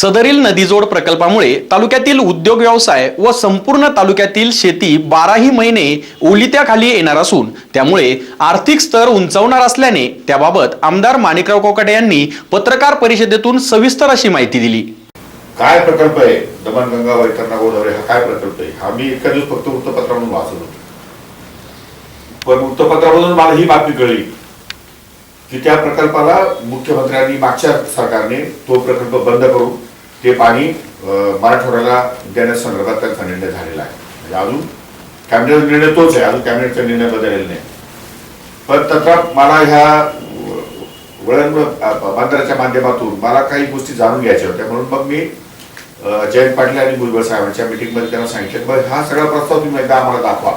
सदरील नदीजोड प्रकल्पामुळे तालुक्यातील उद्योग व्यवसाय व संपूर्ण तालुक्यातील शेती बाराही महिने ओलित्याखाली येणार असून त्यामुळे आर्थिक स्तर उंचावणार असल्याने त्याबाबत आमदार माणिकराव कोकाटे यांनी पत्रकार परिषदेतून सविस्तर अशी माहिती दिली. काय प्रकल्प आहे? दमणगंगा वैतरणा गोदावरी हा काय प्रकल्प आहे? हा मी एका दिवस फक्त वृत्तपत्रामधून वाचत होतो. पण वृत्तपत्रामधून मला ही बातमी कळली की त्या प्रकल्पाला मुख्यमंत्र्यांनी मागच्या सरकारने तो प्रकल्प बंद करून ते पाणी मराठवाड्याला देण्यासंदर्भात त्यांचा निर्णय झालेला आहे. म्हणजे अजून कॅबिनेट निर्णय तोच आहे. अजून कॅबिनेटचा निर्णय बदललेला नाही. पण तथा मला ह्या वळण बांद्राच्या माध्यमातून मला काही गोष्टी जाणून घ्यायच्या होत्या. म्हणून मग मी जयंत पाटील आणि भुजबळ साहेबांच्या मीटिंगमध्ये त्यांना सांगितलं बरं, हा सगळा प्रस्ताव तुम्ही एकदा आम्हाला दाखवा.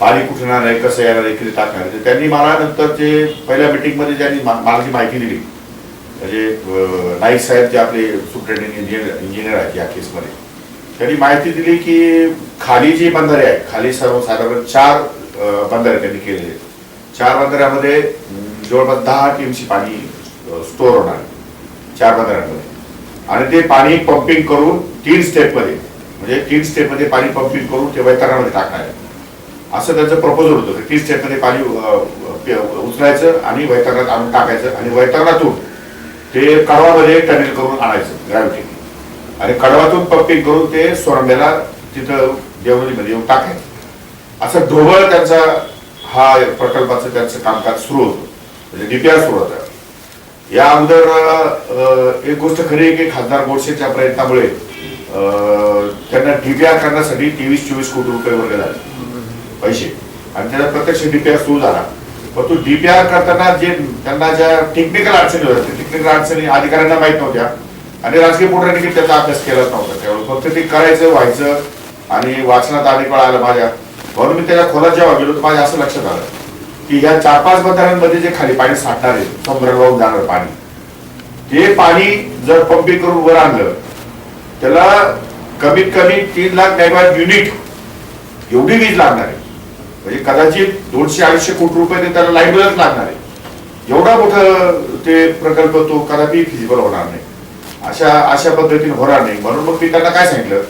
पाणी कुठे येणार आहे कसं येणार आहे किती टाकणार आहे? त्यांनी मला नंतर ते पहिल्या मिटिंगमध्ये ज्यांनी मा- मला जी माहिती दिली म्हणजे नाईक साहेब जे आपले सुप्रिटेंडिंग इंजिनियर इंजिनियर आहेत या केसमध्ये त्यांनी माहिती दिली की खाली जी बंधारे आहेत खाली सर्वसाधारण चार बंधारे त्यांनी केलेले आहेत. चार बंधाऱ्यामध्ये जवळपास दहा टीमची पाणी स्टोअर होणार चार बंधाऱ्यांमध्ये. आणि ते पाणी पंपिंग करून तीन स्टेपमध्ये म्हणजे तीन स्टेपमध्ये पाणी पंपिंग करून ते वैतरणामध्ये टाकणार आहे. असं त्यांचं प्रपोजल होतं. तीन स्टेपमध्ये पाणी उचलायचं आणि वैतरणात आणून टाकायचं आणि वैतरणातून ते कडवामध्ये टनेल करून आणायचं ग्रॅव्हिटीने आणि कडवातून पंपिंग करून ते सोरंब्याला तिथं देवळीमध्ये येऊन टाकायचं. असं ढोबळ त्यांचा हा प्रकल्पाचं त्यांचं कामकाज सुरू होतं. म्हणजे डीपीआर सुरू होतं. या अगोदर एक गोष्ट खरी आहे की खासदार गोडसेच्या प्रयत्नामुळे अं, त्यांना डीपीआर करण्यासाठी तेवीस चोवीस कोटी रुपये वर्ग झाले. पैसे. आणि त्याचा प्रत्यक्ष डीपीआर सुरू झाला. पण तो डीपीआर करताना जे त्यांना ज्या टेक्निकल अडचणी होत्या टेक्निकल अडचणी अधिकाऱ्यांना माहीत नव्हत्या. आणि राजकीय पुढाऱ्यांनी त्याचा अभ्यास केलाच नव्हता. त्यावेळेस फक्त ते करायचं व्हायचं आणि वाचनात अनेक वेळा आलं माझ्या. म्हणून मी त्याच्या खोलात जेव्हा गेलो तर माझ्या असं लक्षात आलं की ह्या चार पाच मतदारांमध्ये जे खाली पाणी साठणार आहे समुद्रात जाणार पाणी. ते पाणी जर पंपिंग करून वर आणलं त्याला कमीत कमी तीन लाख मेगावॅट युनिट एवढी वीज लागणार आहे. म्हणजे कदाचित दोनशे अडीचशे कोटी रुपये ते त्याला लाइट लागणार आहे. एवढा मोठं ते प्रकल्प तो कदापि फिजिबल होणार नाही. अशा अशा पद्धतीने होणार नाही. म्हणून मग मी त्यांना काय सांगितलं?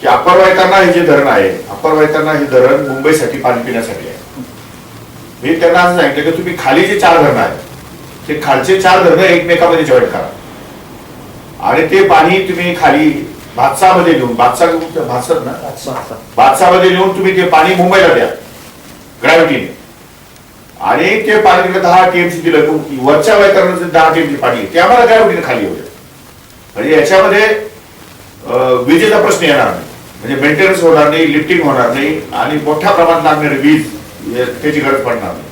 की अप्पर वायतांना हे जे धरण आहे अप्पर वायतांना हे धरण मुंबईसाठी पाणी पिण्यासाठी आहे. मी त्यांना असं सांगितलं की तुम्ही खाली जे चार धरणं आहेत ते खालचे चार धरणं एकमेकामध्ये जॉईन करा. आणि ते पाणी तुम्ही खाली भातसामध्ये नेऊन भातसा भातसा ना? भातसामध्ये नेऊन तुम्ही ते पाणी मुंबईला द्या. ग्रॅव्हिटीने आणि ते पाणी दहा टीएमसी दिलं. वरच्या वैतरणाचं दहा टीएमसी पाणी ते आम्हाला ग्रॅव्हिटीने खाली येऊ म्हणजे याच्यामध्ये विजेचा प्रश्न येणार नाही. म्हणजे मेंटेनन्स होणार नाही लिफ्टिंग होणार नाही आणि मोठ्या प्रमाणात लागणारी वीज त्याची गरज पडणार नाही.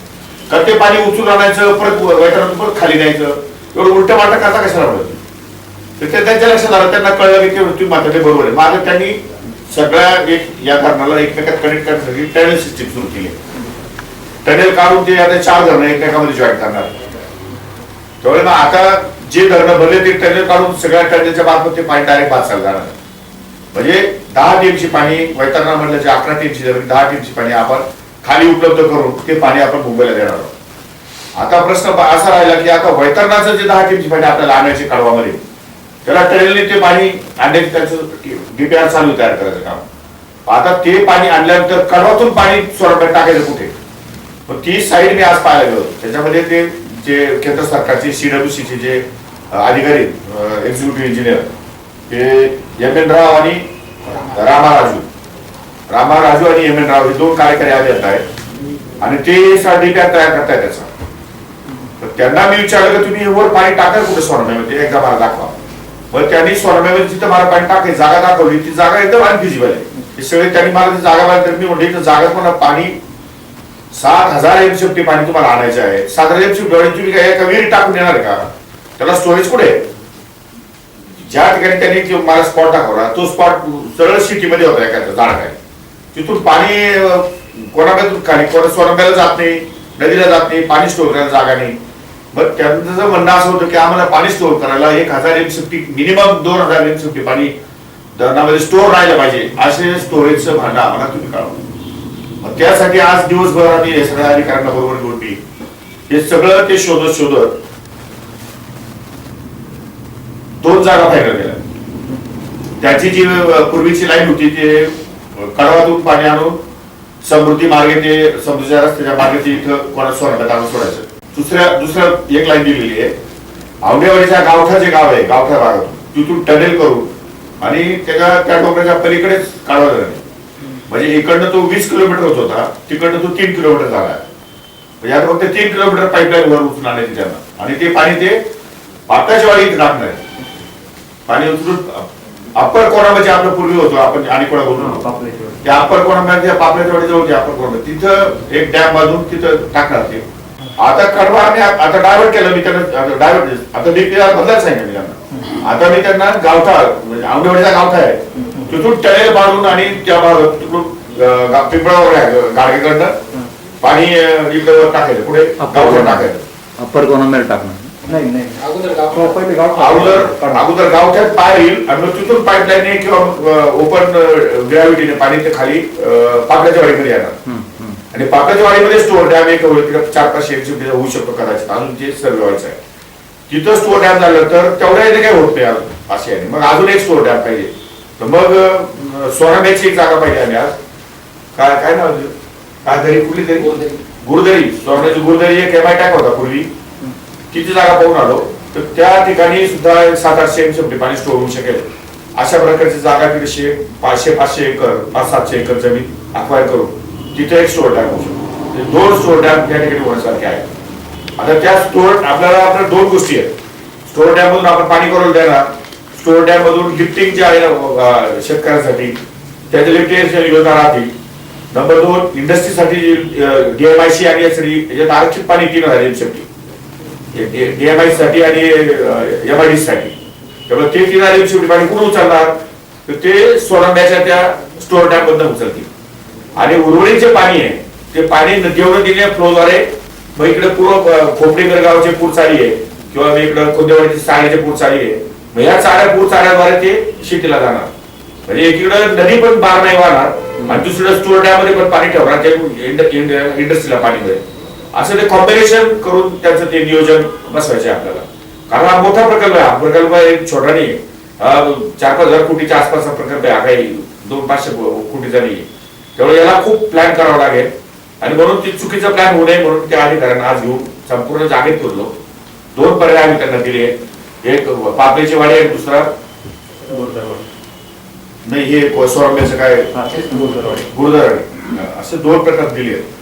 कारण ते पाणी उचलून आणायचं परत वैतरणातून परत खाली न्यायचं. एवढं उलट वाटा करता कशाला पडत तर ते त्यांच्या लक्षात आलं त्यांना कळलं की ते तुम्ही ते बरोबर आहे. मात्र त्यांनी सगळ्या एक या धरणाला एकमेकात कनेक्ट करण्यासाठी टनेल सिस्टीम सुरू केली. टनेल काढून ते आता चार धरणं एकमेकामध्ये जॉईन करणार. त्यामुळे मग आता जे धरणं भरले ते टनेल काढून सगळ्या टनेलच्या मार्फत ते पाणी डायरेक्ट वाचायला जाणार म्हणजे दहा टीमची पाणी वैतरणा म्हणलं जे अकरा टीमची धरण दहा टीमची पाणी आपण खाली उपलब्ध करून ते पाणी आपण मुंबईला देणार आहोत. आता प्रश्न असा राहिला की आता वैतरणाचं जे दहा टीमची पाणी आपल्याला आणायचे कडवामध्ये त्याला टनेलने ते पाणी आणण्याची त्याचं डीपीआर चालू तयार करायचं काम. आता ते पाणी आणल्यानंतर कडवातून पाणी स्वरूपात टाकायचं कुठे? पण ती साईड मी आज पाहायला गेलो त्याच्यामध्ये ते जे केंद्र सरकारचे सीडब्ल्यूसीचे जे अधिकारी एक्झिक्युटिव्ह इंजिनियर ते एम एन राव आणि रामा राजू रामा राजू आणि एम एन राव हे दोन कार्यकारी आले आहेत. आणि ते डीपीआर तयार करताय त्याचा. त्यांना मी विचारलं की तुम्ही वर पाणी टाकाल कुठे सोनम्यामध्ये एकदा मला दाखवा. मग त्यांनी सोनम्यामध्ये जिथं मला पाणी टाकाय जागा दाखवली ती जागा एकदम अनफिजिबल आहे. हे सगळे त्यांनी मला ती जागा बाहेर मी म्हणजे इथं जागा मला पाणी सात हजार एमसीएफटी पाणी तुम्हाला आणायचं आहे. सात हजार एमसीएफटी पाणी तुम्ही काय एका विहिरी टाकून येणार का? त्याला स्टोरेज कुठे ज्या ठिकाणी त्यांनी मला स्पॉट दाखवला तो स्पॉट सरळ सिटीमध्ये होता एखाद्या झाड काय तिथून पाणी अं, कोणाकडे खाली कोणा स्वरंब्याला जात नाही नदीला जात नाही पाणी स्टोर करायला जागा नाही. मग त्यांचं म्हणणं असं होतं की आम्हाला पाणी स्टोर करायला एक हजार एमसीएफटी मिनिमम दोन हजार एमसीएफटी पाणी धरणामध्ये स्टोर राहिलं पाहिजे असे स्टोरेजचं भांडं आम्हाला तुम्ही काढून मग त्यासाठी आज दिवसभर आम्ही हे सगळ्या अधिकाऱ्यांना बरोबर घेऊन मी हे सगळं ते शोधत शोधत दोन जागा फायनल केल्या. त्याची जी पूर्वीची लाईन होती ते कडवातून पाणी आणून समृद्धी मार्गे ते समृद्धीच्या रस्त्याच्या मार्गे ते इथं कोणा सोडण्यात सोडायचं. दुसऱ्या दुसऱ्या एक लाईन दिलेली आहे. आवडेवाडीच्या गावठा जे गाव आहे गावठा भागातून तिथून टनेल करून आणि त्याच्या त्या डोंगराच्या पलीकडेच काढवा आहे. म्हणजे इकडनं तो वीस किलोमीटर होत होता तिकडनं तो तीन किलोमीटर झाला आहे. म्हणजे आता फक्त तीन किलोमीटर पाईपलाईन वर उचलून आणायची त्यांना. आणि ते पाणी ते इथे टाकणार. पाणी उचलून अप्पर कोणामध्ये आपलं पूर्वी होतो आपण आणि कोणा बोलून त्या अप्पर कोणामध्ये पापल्याच्या वाडी जवळ अप्पर कोणा तिथं एक डॅम बांधून तिथं टाकणार ते. आता कडवा आम्ही आता डायव्हर्ट केलं मी त्यांना डायव्हर्ट आता मी तिला बदलायला सांगितलं मी त्यांना. आता मी त्यांना गावठा म्हणजे आवडेवाडीचा गावठा आहे. तिथून टनेल बांधून आणि त्या भागात तिकडून पिंपळावर आहे गाडगेकडनं. पाणी इकडे टाकायचं पुढे गावठा टाकायचं. अप्पर कोणामध्ये टाकणार. नाही नाही. अगोदर गाव पहिले गाव अगोदर गावठ्यात पाय येईल आणि मग तिथून पाईपलाईन किंवा ओपन ग्रॅव्हिटीने पाणी ते खाली अं, पापल्याच्या वाडीकडे येणार. आणि पापल्याच्या वाडीमध्ये स्टोअर डॅम एक चार पाचशे एकशे होऊ शकतो कदाचित. अजून ते सर्वे व्हायचं आहे. तिथं स्टोअर डॅम झालं तर तेवढ्या याने काय होत नाही अजून असे आहे. मग अजून एक स्टोअर डॅम पाहिजे. तर मग सोनाब्याची एक जागा पाहिजे आणि आज. काय काय नाव? काय तरी कुठली तरी? गोरदरी. सोन्याची गुरुदरी एक एम आय टॅक होता पूर्वी. तिथे जागा पाहून आलो. तर त्या ठिकाणी सुद्धा सात आठशे एमसी पाणी स्टोर होऊ शकेल. अशा प्रकारची जागा दीडशे पाचशे पाचशे एकर पाच सातशे एकर जमीन अक्वायर करून. तिथे एक स्टोर डॅम होऊ शकतो दोन स्टोर डॅम त्या ठिकाणी होण्यासारखे आहेत. आता त्या स्टोर आपल्याला आपल्या दोन गोष्टी आहेत. स्टोर डॅम मधून आपण पाणी करून देणार? स्टोर डॅम मधून लिफ्टिंग जे आहे शेतकऱ्यांसाठी. त्याचे लिफ्टिंग योजना राहतील. नंबर दोन इंडस्ट्रीसाठी डीएमआयसी आणि यासाठी याच्यात आरक्षित पाणी तीन हजार एमसाठी डीएमआयसी साठी आणि एमआयडी साठी. त्यामुळे ते तीन हजार एमसी पाणी कुठून उचलणार? तर ते सोनांब्याच्या त्या स्टोअर डॅम मधून उचलतील. आणि उर्वरित जे पाणी आहे ते पाणी नदीवर दिलेल्या फ्लोद्वारे मग इकडे पूर्व अं, खोपडेकर गावचे पूर चाली आहे किंवा मग इकडे कोंदेवाडीची चाळ्याचे पूर चाली आहे. मग या चाळ्या पूर चाळ्याद्वारे ते शेतीला जाणार. म्हणजे एकीकडे नदी पण बार नाही वाहणार आणि दुसरीकडे स्टोर डॅममध्ये पण पाणी ठेवणार ते इंडस्ट्रीला पाणी मिळेल. असं ते कॉम्बिनेशन करून त्याचं ते नियोजन बसवायचे आपल्याला. कारण हा मोठा प्रकल्प आहे हा प्रकल्प एक छोटा नाही चार पाच हजार कोटीच्या आसपासचा प्रकल्प आहे हा काही दोन पाचशे कोटीचा नाही आहे. त्यामुळे याला खूप प्लॅन करावा लागेल. आणि म्हणून ती चुकीचा प्लॅन होऊ नये म्हणून त्या अधिकाऱ्यांना आज घेऊन संपूर्ण जागेत फिरलो दोन पर्याय आम्ही त्यांना दिले. एक पापलेची वाडी आणि दुसरा नाही हे सोरंब्याचं काय. गुरुदाराने असे दोन प्रकार दिले आहेत